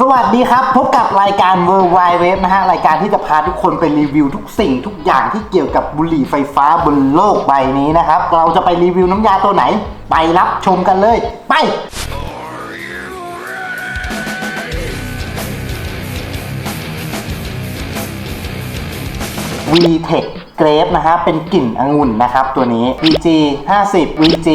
สวัสดีครับ พบกับรายการ World Wide Web นะฮะ รายการที่จะพาทุกคนไปรีวิวทุกสิ่งทุกอย่างที่เกี่ยวกับบุหรี่ไฟฟ้าบนโลกใบนี้นะครับ เราจะไปรีวิวน้ำยาตัวไหน ไปรับชมกันเลย ไป VTech Grape นะฮะเป็นกลิ่นองุ่นนะครับตัวนี้ VG 50 VG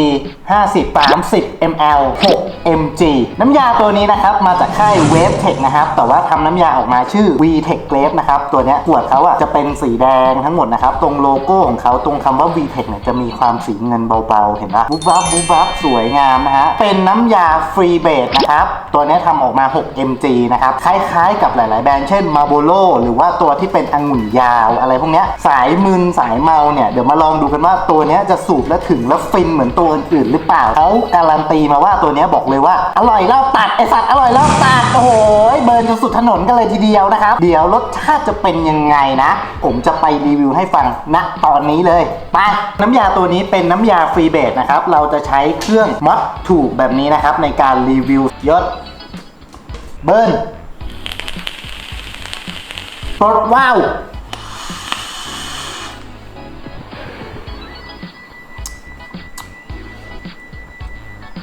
50 30 ml 6 mg น้ำยาตัวนี้นะครับมาจากค่าย WaveTech นะครับแต่ว่าทำน้ำยาออกมาชื่อ VTech Grape นะครับตัวนี้ขวดเขาอะจะเป็นสีแดงทั้งหมดนะครับตรงโลโก้ของเขาตรงคำว่า VTech เนี่ยจะมีความสีเงินเบาๆ เห็นปะบุ๊บบับบุ๊บบับสวยงามนะฮะเป็นน้ำยาฟรีเบสนะครับตัวนี้ทำออกมา 6 mg นะครับคล้ายๆ กับหลาย ๆ แบรนด์เช่น Marlboro หรือว่าตัวที่เป็นองุ่นยาวอะไรพวกนี้สายมึนสายเมาเนี่ยเดี๋ยวมาลองดูกันว่าตัวเนี้ยจะสูบแล้วถึงแล้วฟินเหมือนตัวอื่นหรือเปล่าเขาการันตีมาว่าตัวเนี้ยบอกเลยว่า อร่อยเล่าตัดไอสัตว์อร่อยเล่าตัดโอ้โหเบิร์นจนสุดถนนกันเลยทีเดียวนะครับ เดี๋ยวรสชาติจะเป็นยังไงนะ ผมจะไปรีวิวให้ฟังณตอนนี้เลยไปน้ำยาตัวนี้เป็นน้ำยาฟรีเบสนะครับเราจะใช้เครื่องมอดถูกแบบนี้นะครับในการรีวิวยศเบิร์นปลดว้าว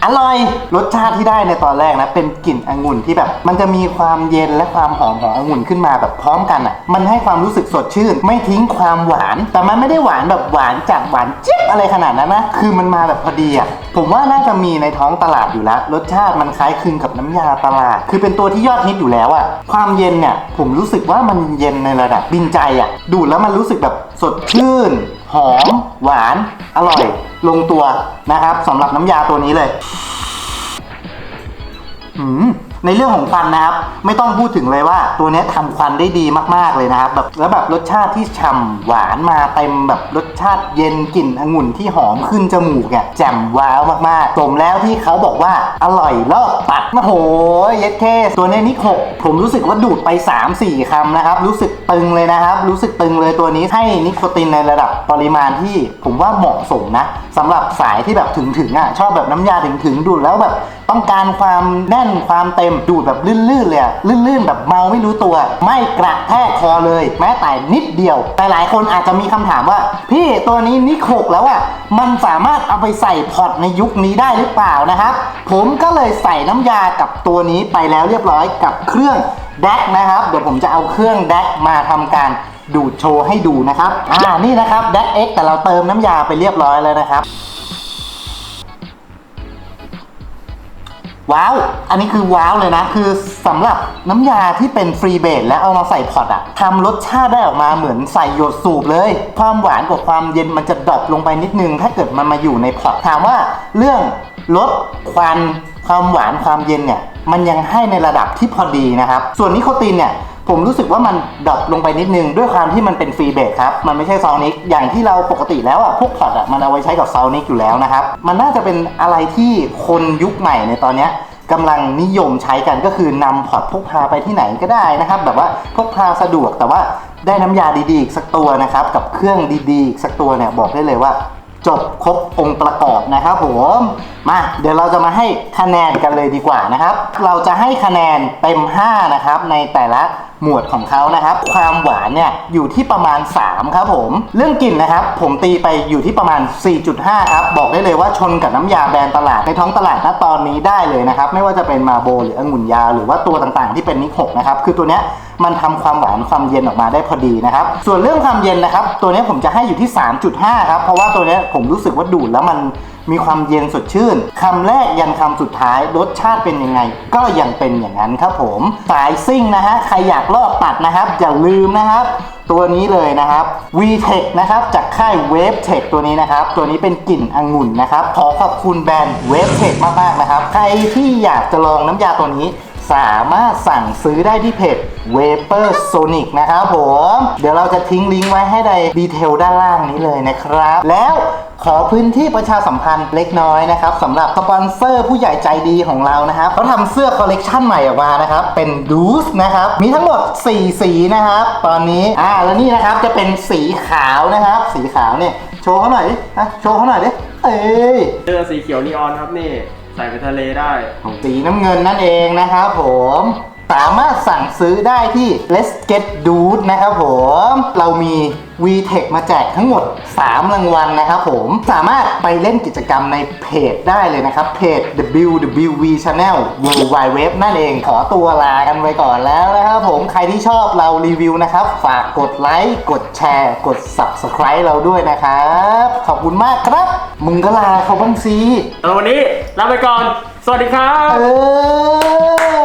อร่อย รสชาติที่ได้ในตอนแรกนะ เป็นกลิ่นองุ่นที่แบบ มันจะมีความเย็นและความหอมขององุ่นขึ้นมาแบบพร้อมกันอะ มันให้ความรู้สึกสดชื่น ไม่ทิ้งความหวาน แต่มันไม่ได้หวานแบบหวานจากหวานเจี๊ยบอะไรขนาดนั้นนะ คือมันมาแบบพอดีอะ ผมว่าน่าจะมีในท้องตลาดอยู่แล้ว รสชาติมันคล้ายคลึงกับน้ำยาตลาด คือเป็นตัวที่ยอดฮิตอยู่แล้วอะ ความเย็นเนี่ย ผมรู้สึกว่ามันเย็นในระดับบินใจอะ ดูดแล้วมันรู้สึกแบบสดชื่น หอม หวาน อร่อย ลงตัวนะครับสำหรับน้ำยาตัวนี้เลย อืม ในเรื่องของควันนะครับ ไม่ต้องพูดถึงเลยว่า ตัวนี้ทำควันได้ดีมากๆเลยนะครับแบบแล้วแบบรสชาติที่ฉ่ำหวานมาเต็มแบบรสชาติเย็นกลิ่นองุ่นที่หอมขึ้นจมูกเนี่ยแจ่มว้าวมากๆสมแล้วที่เขาบอกว่าอร่อยรอบตัดโอ้โหเย็ดเคตัวนี้นิโคผมรู้สึกว่าดูดไป 3-4คำนะครับ รู้สึกตึงเลยนะครับ รู้สึกตึงเลยตัวนี้ให้นิโคตินในระดับปริมาณที่ผมว่าเหมาะสมนะสำหรับสายที่แบบถึงๆอะชอบแบบน้ำยาถึงๆดูดแล้วแบบต้องการความแน่นความเต็มดูดแบบลื่นๆเลยอะลื่นๆแบบเมาไม่รู้ตัว ไม่กระแทกคอเลย แม้แต่นิดเดียว แต่หลายคนอาจจะมีคำถามว่า พี่ตัวนี้นิโคกแล้วอะมันสามารถเอาไปใส่พอร์ตในยุคนี้ได้หรือเปล่านะครับ ผมก็เลยใส่น้ำยากับตัวนี้ไปแล้วเรียบร้อยกับเครื่องแดกนะครับ เดี๋ยวผมจะเอาเครื่องแดกมาทำการดูดโชว์ให้ดูนะครับ อ่า นี่นะครับแดกเอ็กแต่เราเติมน้ำยาไปเรียบร้อยแล้วนะครับ ว้าว อันนี้คือว้าวเลยนะ คือสำหรับน้ำยาที่เป็นฟรีเบสและเอามาใส่พอตอะทำรสชาติได้ออกมาเหมือนใส่หยดสูบเลย ความหวานกับความเย็นมันจะดรอปลงไปนิดนึง ถ้าเกิดมันมาอยู่ในพอตถามว่าเรื่องลดควันความหวานความเย็นเนี่ยมันยังให้ในระดับที่พอดีนะครับ ส่วนนิโคตินเนี่ย ผมรู้สึกว่ามันดรอปลงไปนิดนึง ด้วยความที่มันเป็นฟรีเบสครับ มันไม่ใช่ซาวนิกอย่างที่เราปกติแล้วอะพวกพอดอะมันเอาไว้ใช้กับซาวนิกอยู่แล้วนะครับ มันน่าจะเป็นอะไรที่คนยุคใหม่ในตอนเนี้ยกำลังนิยมใช้กันก็คือนำพอร์ตพกพาไปที่ไหนก็ได้นะครับ แบบว่าพกพาสะดวกแต่ว่าได้น้ำยาดีๆอีกสักตัวนะครับ กับเครื่องดีๆอีกสักตัวเนี่ยบอกได้เลยว่า จบครบองค์ประกอบนะครับผมมาเดี๋ยวเราจะมาให้คะแนนกันเลยดีกว่านะครับ เราจะให้คะแนนเต็ม 5 นะครับในแต่ละ หมวดของเขานะครับ ความหวานเนี่ยอยู่ที่ประมาณ 3 ครับผม เรื่องกลิ่นนะครับ ผมตีไปอยู่ที่ประมาณ 4.5 ครับ บอกได้เลยว่าชนกับน้ำยาแบรนด์ตลาดในท้องตลาดณตอนนี้ได้เลยนะครับ ไม่ว่าจะเป็นมาโบหรือองุ่นยา หรือว่าตัวต่างๆ ที่เป็นนิโคกนะครับ คือตัวเนี้ยมันทำความหวานความเย็นออกมาได้พอดีนะครับ ส่วนเรื่องความเย็นนะครับ ตัวนี้ผมจะให้อยู่ที่ 3.5 ครับ เพราะว่าตัวนี้ผมรู้สึกว่าดูดแล้วมัน มีความเย็นสดชื่นคำแรกยันคำสุดท้ายรสชาติเป็นยังไง ก็ยังเป็นอย่างนั้นครับผม สายซิ่งนะฮะ ใครอยากลอกตัดนะครับ อย่าลืมนะครับ ตัวนี้เลยนะครับ VTech นะครับ จากค่าย WaveTech ตัวนี้นะครับ ตัวนี้เป็นกลิ่นองุ่นนะครับ ขอขอบคุณแบรนด์ WaveTech มากๆนะครับ ใครที่อยากจะลองน้ำยาตัวนี้สามารถสั่งซื้อได้ที่เพจ Vapor Sonic นะครับผม เดี๋ยวเราจะทิ้งลิงก์ไว้ให้ในดีเทลด้านล่างนี้เลยนะครับ แล้ว ขอพื้นที่ประชาสัมพันธ์เล็กน้อยนะครับสำหรับสปอนเซอร์ผู้ใหญ่ใจดีของเรานะครับเขาทำเสื้อคอลเลกชันใหม่ออกมานะครับเป็นดูสนะครับมีทั้งหมด 4 สีนะครับตอนนี้อ่าแล้วนี่นะครับจะเป็นสีขาวนะครับ สีขาวเนี่ยโชว์เขาหน่อยดิอะโชว์เขาหน่อยดิเอ้ยเจอสีเขียวนีออนครับนี่ ใส่ไปทะเลได้ ของสีน้ำเงินนั่นเองนะครับผมสามารถสั่งซื้อได้ที่ Let's Get Dude นะครับผมเรามี VTech มาแจกทั้งหมด 3 รางวัลนะครับผมสามารถไปเล่นกิจกรรมในเพจได้เลยนะครับ เพจ WWV Channel World Wide Web นั่นเองขอตัวลากันไปก่อนแล้วนะครับผมใครที่ชอบเรารีวิวนะครับ ฝากกดไลค์ กดแชร์ กด Subscribe เราด้วยนะครับ ขอบคุณมากครับ มึงก็ลาเขาบ้างสิแล้ววันนี้ลาไปก่อน สวัสดีครับ เอ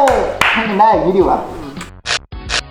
อให้มันได้อย่างนี้ดีกว่า